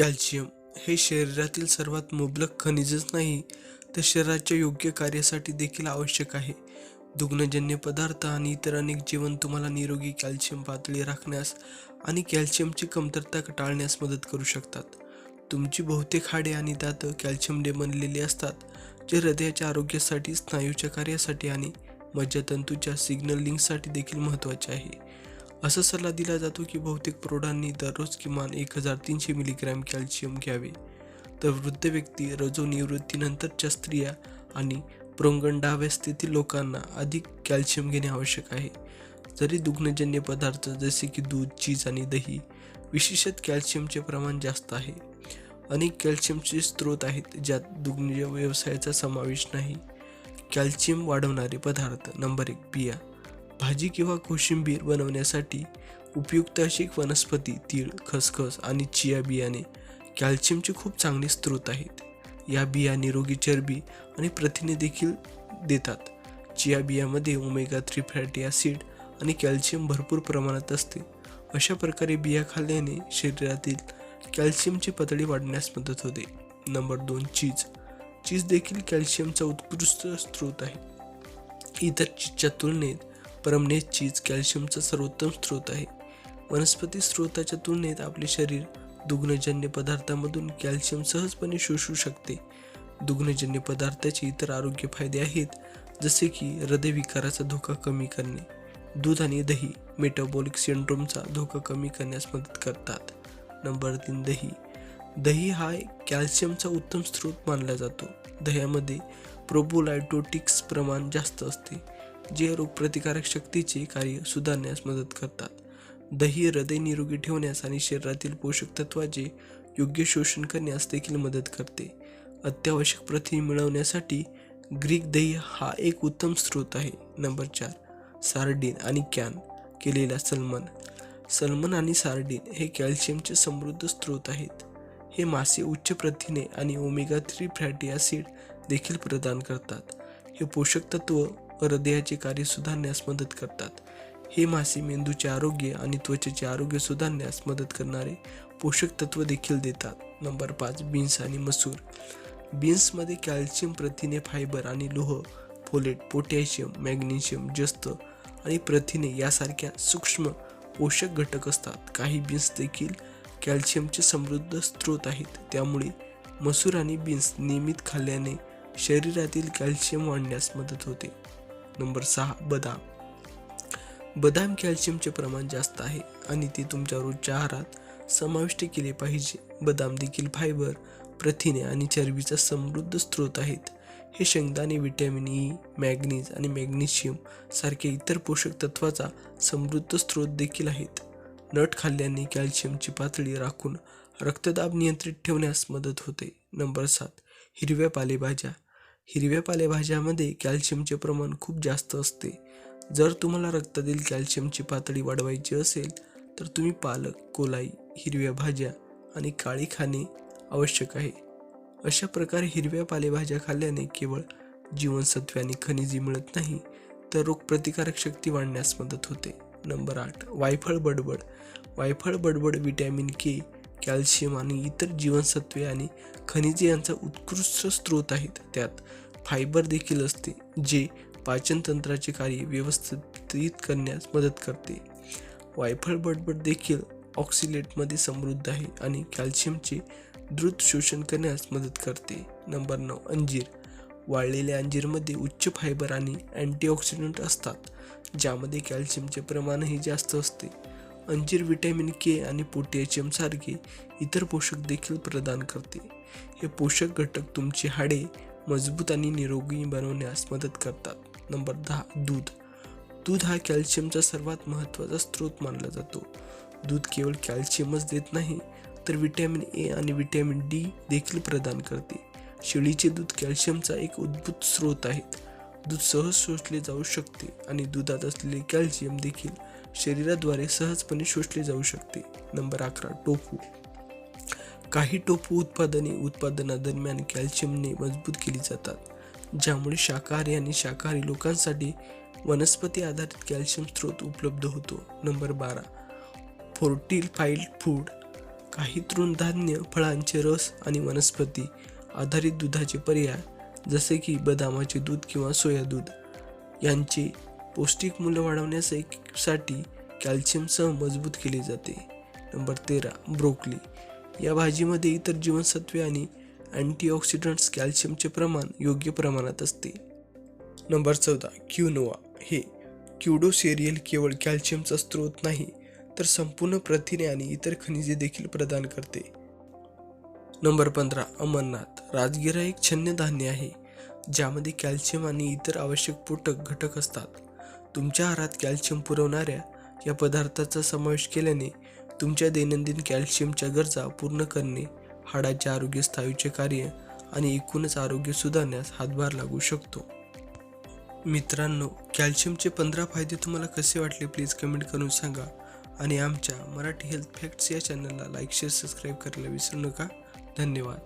Calcium हे शरीरातील सर्वात मुबलक खनिजच नाही तर शरीराच्या योग्य कार्यासाठी देखील आवश्यक आहे. दुग्नजन्य पदार्थ आणि इतर अनेक जीवन तुम्हाला निरोगी कॅल्शियम पातळी राखण्यास आणि कॅल्शियमची कमतरता टाळण्यास मदत करू शकतात. तुमची बहुतेक हाडे आणि दात कॅल्शियमने बनलेली असतात जे हृदयाच्या आरोग्यासाठी स्नायूच्या कार्यासाठी आणि मज्जातंतूच्या सिग्नलिंगसाठी देखील महत्त्वाचे आहे. असा सल्ला दिला जातो की बहुतेक प्रौढांनी दररोज किमान एक हजार तीनशे मिलीग्रॅम कॅल्शियम घ्यावे. तर वृद्ध व्यक्ती रजोनिवृत्तीनंतरच्या स्त्रिया आणि प्रौगंडावस्थेतील लोकांना अधिक कॅल्शियम घेणे आवश्यक आहे. जरी दुग्नजन्य पदार्थ जसे की दूध चीज आणि दही विशेषत कॅल्शियमचे प्रमाण जास्त आहे. अनेक कॅल्शियमचे स्रोत आहेत ज्यात दुग्ध व्यवसायाचा समावेश नाही. कॅल्शियम वाढवणारे पदार्थ नंबर एक बिया. भाजी किंवा कोशिंबीर बनवण्यासाठी उपयुक्त अशी एक वनस्पती तीळ खसखस आणि चिया बियाणे कॅल्शियमचे खूप चांगले स्रोत आहेत. या बिया निरोगी चरबी आणि प्रथिने देखील देतात. चिया बियामध्ये ओमेगा थ्री फॅटी ॲसिड आणि कॅल्शियम भरपूर प्रमाणात असते. अशा प्रकारे बिया खाल्ल्याने शरीरातील कॅल्शियमची पातळी वाढण्यास मदत होते. नंबर दोन चीज. चीज देखील कॅल्शियमचा उत्कृष्ट स्रोत आहे. इतर चीजच्या तुलनेत परमनेस चीज कॅल्शियमचा सर्वोत्तम स्रोत आहे. वनस्पती स्रोताच्या तुलनेत आपले शरीर दुग्नजन्य पदार्थामधून कॅल्शियम सहजपणे शोषू शकते. दुग्नजन्य पदार्थाचे इतर आरोग्य फायदे आहेत जसे की हृदयविकाराचा धोका कमी करणे. दूध आणि दही मेटाबॉलिक सिंड्रोमचा धोका कमी करण्यास मदत करतात. नंबर तीन दही. दही हा कॅल्शियमचा उत्तम स्रोत मानला जातो. दह्यामध्ये प्रोबोलायटोटिक्स प्रमाण जास्त असते. जे रोगप्रतिकारक शक्तीचे कार्य सुधारण्यास मदत करतात. दही हृदय निरोगी ठेवण्यास आणि शरीरातील पोषक तत्वाचे योग्य शोषण करण्यास देखील मदत करते. अत्यावश्यक प्रथिने मिळवण्यासाठी ग्रीक दही हा एक उत्तम स्रोत आहे. नंबर चार सार्डिन आणि कॅन केलेला सलमन. सलमन आणि सार्डिन हे कॅल्शियमचे समृद्ध स्रोत आहेत. हे मासे उच्च प्रथिने आणि ओमेगा थ्री फॅटी ॲसिड देखील प्रदान करतात. हे पोषक तत्व हृदयाचे कार्य सुधारण्यास मदत करतात. हे मासे मेंदूचे आरोग्य आणि त्वचेचे आरोग्य सुधारण्यास मदत करणारे पोषक तत्व देखील देतात. नंबर पाच बीन्स आणि मसूर. बीन्समध्ये कॅल्शियम प्रथिने फायबर आणि लोह फोलेट पोटॅशियम मॅग्नेशियम जस्त आणि प्रथिने यासारख्या सूक्ष्म पोषक घटक असतात. काही बीन्स देखील कॅल्शियमचे समृद्ध स्रोत आहेत. त्यामुळे मसूर आणि बीन्स नियमित खाल्ल्याने शरीरातील कॅल्शियम वाढण्यास मदत होते. नंबर सहा बदाम. बदाम कॅल्शियमचे प्रमाण जास्त आहे आणि ते तुमच्या रोजच्या आहारात समाविष्ट केले पाहिजे. बदाम देखील फायबर प्रथिने आणि चरबीचा समृद्ध स्रोत आहेत. हे शेंगदाणे व्हिटॅमिन ई मॅग्नीज आणि मॅग्नेशियम सारखे इतर पोषक तत्वाचा समृद्ध स्रोत देखील आहेत. नट खाल्ल्याने कॅल्शियमची पातळी राखून रक्तदाब नियंत्रित ठेवण्यास मदत होते. नंबर सात हिरव्या पालेभाज्या. हिरव्या पालेभाज्यामध्ये कॅल्शियमचे प्रमाण खूप जास्त असते. जर तुम्हाला रक्तातील कॅल्शियमची पातळी वाढवायची असेल तर तुम्ही पालक कोलाई हिरव्या भाज्या आणि काळी खाणे आवश्यक आहे. अशा प्रकारे हिरव्या पालेभाज्या खाल्ल्याने केवळ जीवनसत्वे आणि खनिजे मिळत नाही तर रोगप्रतिकारक शक्ती वाढण्यास मदत होते. नंबर आठ वायफळ बडबड. वायफळ बडबड विटॅमिन के कॅल्शियम आणि इतर जीवनसत्वे आणि खनिजे यांचा उत्कृष्ट स्रोत आहेत. त्यात फायबर देखील असते जे पाचनतंत्राचे कार्य व्यवस्थित करण्यास मदत करते. वायफळ बडबड देखील ऑक्सिलेटमध्ये समृद्ध आहे आणि कॅल्शियमचे द्रुत शोषण करण्यास मदत करते. नंबर नऊ अंजीर. वाळलेल्या अंजीरमध्ये उच्च फायबर आणि अँटीऑक्सिडंट असतात ज्यामध्ये कॅल्शियमचे प्रमाणही जास्त असते. अंजीर व्हिटॅमिन के आणि पोटॅशियम सारखे इतर पोषक देखील प्रदान करते. हे पोषक घटक तुमची हाडे मजबूत आणि निरोगी बनवण्यास मदत करतात. नंबर दहा दूध. दूध हा कॅल्शियमचा सर्वात महत्त्वाचा स्रोत मानला जातो. दूध केवळ कॅल्शियमच देत नाही तर विटॅमिन ए आणि विटॅमिन डी देखील प्रदान करते. शेळीचे दूध कॅल्शियमचा एक उद्भूत स्रोत आहे. दूध सहज शोषले जाऊ शकते आणि दुधात असलेले कॅल्शियम देखील शरीराद्वारे सहजपणे शोषले जाऊ शकते. नंबर अकरा टोफू. काही टोफू उत्पादने उत्पादनादरम्यान कॅल्शियमने मजबूत केली जातात ज्यामुळे शाकाहारी आणि शाकाहारी लोकांसाठी वनस्पती आधारित कॅल्शियम स्रोत उपलब्ध होतो. नंबर बारा फोर्टिफाईड फूड. काही तृणधान्य फळांचे रस आणि वनस्पती आधारित दुधाचे पर्याय जसे की बदामाचे दूध किंवा सोया दूध यांचे पौष्टिक मूल्य वाढवण्यासाठी कॅल्शियमसह मजबूत केले जाते. नंबर तेरा ब्रोकली या भाजीमध्ये इतर जीवनसत्वे आणि अँटीऑक्सिडंट्स कॅल्शियमचे प्रमाण योग्य प्रमाणात असते. नंबर चौदा क्युनोवा हे क्युडो सेरियल केवळ कॅल्शियमचा स्रोत नाही तर संपूर्ण प्रथिने आणि इतर खनिजे देखील प्रदान करते. नंबर पंधरा अमरनाथ. राजगिरा एक छन्न धान्य आहे ज्यामध्ये कॅल्शियम आणि इतर आवश्यक पोटक घटक असतात. तुमच्या आहारात कॅल्शियम पुरवणाऱ्या या पदार्थाचा समावेश केल्याने तुमच्या दैनंदिन कॅल्शियमच्या गरजा पूर्ण करणे हाडाचे आरोग्य स्थायूचे कार्य आणि एकूणच आरोग्य सुधारण्यास हातभार लागू शकतो. मित्रांनो कॅल्शियमचे पंधरा फायदे तुम्हाला कसे वाटले प्लीज कमेंट करून सांगा आणि आमच्या मराठी हेल्थ फॅक्ट्स या चॅनलला लाईक शेअर सबस्क्राईब करायला विसरू नका. धन्यवाद.